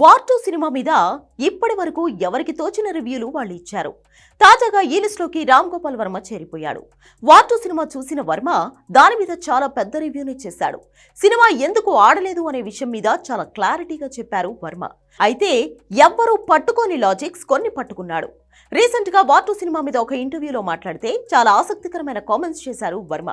War two cinema మీద ఇప్పటి వరకు ఎవరికి తోచిన రివ్యూలు వాళ్ళు ఇచ్చారు. తాజాగా ఈ లిస్టులోకి రామ్ గోపాల్ వర్మ చేరిపోయాడు. వార్ టూ సినిమా చూసిన వర్మ దాని మీద చాలా పెద్ద రివ్యూని చేశాడు సినిమా ఎందుకు ఆడలేదు అనే విషయం మీద చాలా క్లారిటీగా చెప్పారు వర్మ. అయితే ఎవ్వరూ పట్టుకోని లాజిక్స్ కొన్ని పట్టుకున్నాడు. రీసెంట్గా వార్ టూ సినిమా మీద ఒక ఇంటర్వ్యూలో మాట్లాడితే చాలా ఆసక్తికరమైన కామెంట్స్ చేశారు వర్మ.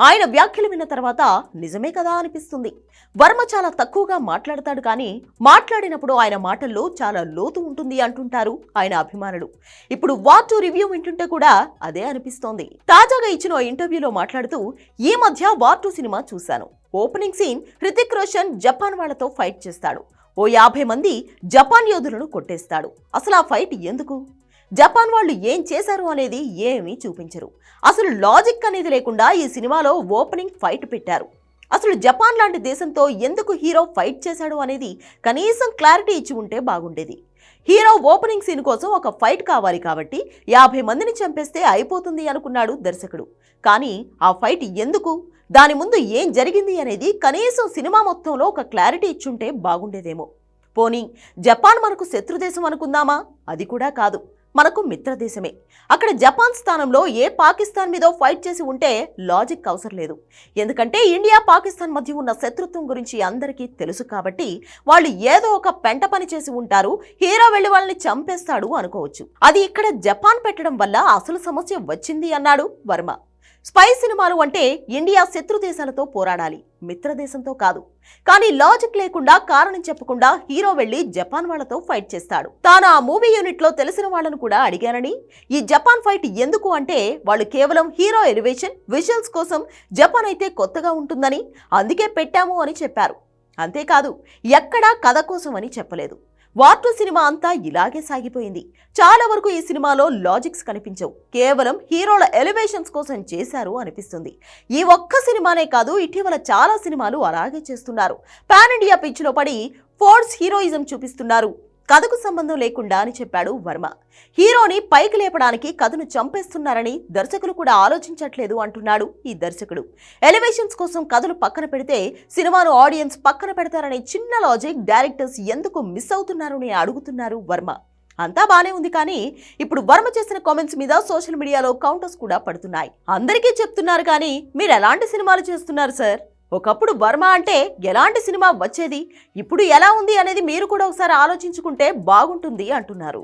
ఆయన వ్యాఖ్యలు విన్న తర్వాత నిజమే కదా అనిపిస్తుంది. వర్మ చాలా తక్కువగా మాట్లాడతాడు కానీ మాట్లాడినప్పుడు ఆయన మాటల్లో చాలా లోతు ఉంటుంది అంటుంటారు ఆయన అభిమానులు. ఇప్పుడు వార్ టు రివ్యూ వింటుంటే కూడా అదే అనిపిస్తోంది. తాజాగా ఇచ్చిన ఇంటర్వ్యూలో మాట్లాడుతూ ఈ మధ్య వార్ టు సినిమా చూశాను. Opening scene Hrithik Roshan Japan వాళ్ళతో ఫైట్ చేస్తాడు. ఓ యాభై మంది జపాన్ యోధులను కొట్టేస్తాడు. అసలు ఆ ఫైట్ ఎందుకు? జపాన్ వాళ్ళు ఏం చేశారు అనేది ఏమీ చూపించరు. అసలు లాజిక్ అనేది లేకుండా ఈ సినిమాలో ఓపెనింగ్ ఫైట్ పెట్టారు. అసలు జపాన్ లాంటి దేశంతో ఎందుకు హీరో ఫైట్ చేశాడు అనేది కనీసం క్లారిటీ ఇచ్చి ఉంటే బాగుండేది. హీరో ఓపెనింగ్ సీన్ కోసం ఒక ఫైట్ కావాలి కాబట్టి యాభై మందిని చంపేస్తే అయిపోతుంది అనుకున్నాడు దర్శకుడు. కానీ ఆ ఫైట్ ఎందుకు? దాని ముందు ఏం జరిగింది అనేది కనీసం సినిమా మొత్తంలో ఒక క్లారిటీ ఇచ్చుంటే బాగుండేదేమో. పోనీ జపాన్ మనకు శత్రుదేశం అనుకుందామా? అది కూడా కాదు. మనకు మిత్రదేశమే. అక్కడ జపాన్ స్థానంలో ఏ పాకిస్తాన్ మీదో ఫైట్ చేసి ఉంటే లాజిక్ అవసరం లేదు. ఎందుకంటే ఇండియా పాకిస్తాన్ మధ్య ఉన్న శత్రుత్వం గురించి అందరికీ తెలుసు కాబట్టి వాళ్ళు ఏదో ఒక పెంట పని చేసి ఉంటారు హీరో వెళ్ళి వాళ్ళని చంపేస్తాడు అనుకోవచ్చు. అది ఇక్కడ జపాన్ పెట్టడం వల్ల అసలు సమస్య వచ్చింది అన్నాడు వర్మ. స్పై సినిమాలు అంటే ఇండియా శత్రు దేశాలతో పోరాడాలి మిత్రదేశంతో కాదు. కానీ లాజిక్ లేకుండా కారణం చెప్పకుండా హీరో వెళ్ళి జపాన్ వాళ్ళతో ఫైట్ చేస్తాడు. తాను ఆ మూవీ యూనిట్లో తెలిసిన వాళ్ళను కూడా అడిగానని ఈ జపాన్ ఫైట్ ఎందుకు అంటే వాళ్ళు కేవలం హీరో ఎలివేషన్ విజువల్స్ కోసం జపాన్ అయితే కొత్తగా ఉంటుందని అందుకే పెట్టాము అని చెప్పారు. అంతేకాదు ఎక్కడా కథ కోసం అని చెప్పలేదు. వార్ టూ సినిమా అంతా ఇలాగే సాగిపోయింది. చాలా వరకు ఈ సినిమాలో లాజిక్స్ కనిపించవు. కేవలం హీరోల ఎలివేషన్స్ కోసం చేశారు అనిపిస్తుంది. ఈ ఒక్క సినిమానే కాదు ఇటీవల చాలా సినిమాలు అలాగే చేస్తున్నారు. పాన్ ఇండియా పిచ్లో పడి ఫోర్స్ హీరోయిజం చూపిస్తున్నారు. కథకు సంబంధం లేకుండా అని చెప్పాడు వర్మ. హీరోని పైకి లేపడానికి కథను చంపేస్తున్నారని దర్శకులు కూడా ఆలోచించట్లేదు అంటున్నాడు ఈ దర్శకుడు. ఎలివేషన్స్ కోసం కథలు పక్కన పెడితే సినిమాను ఆడియన్స్ పక్కన పెడతారనే చిన్న లాజిక్ డైరెక్టర్స్ ఎందుకు మిస్ అవుతున్నారని అడుగుతున్నారు వర్మ. అంతా బానే ఉంది కానీ ఇప్పుడు వర్మ చేసిన కామెంట్స్ మీద సోషల్ మీడియాలో కౌంటర్స్ కూడా పడుతున్నాయి. అందరికీ చెప్తున్నారు కానీ మీరు ఎలాంటి సినిమాలు చేస్తున్నారు సార్? ఒకప్పుడు వర్మ అంటే ఎలాంటి సినిమా వచ్చేది? ఇప్పుడు ఎలా ఉంది అనేది మీరు కూడా ఒకసారి ఆలోచించుకుంటే బాగుంటుంది అంటున్నారు.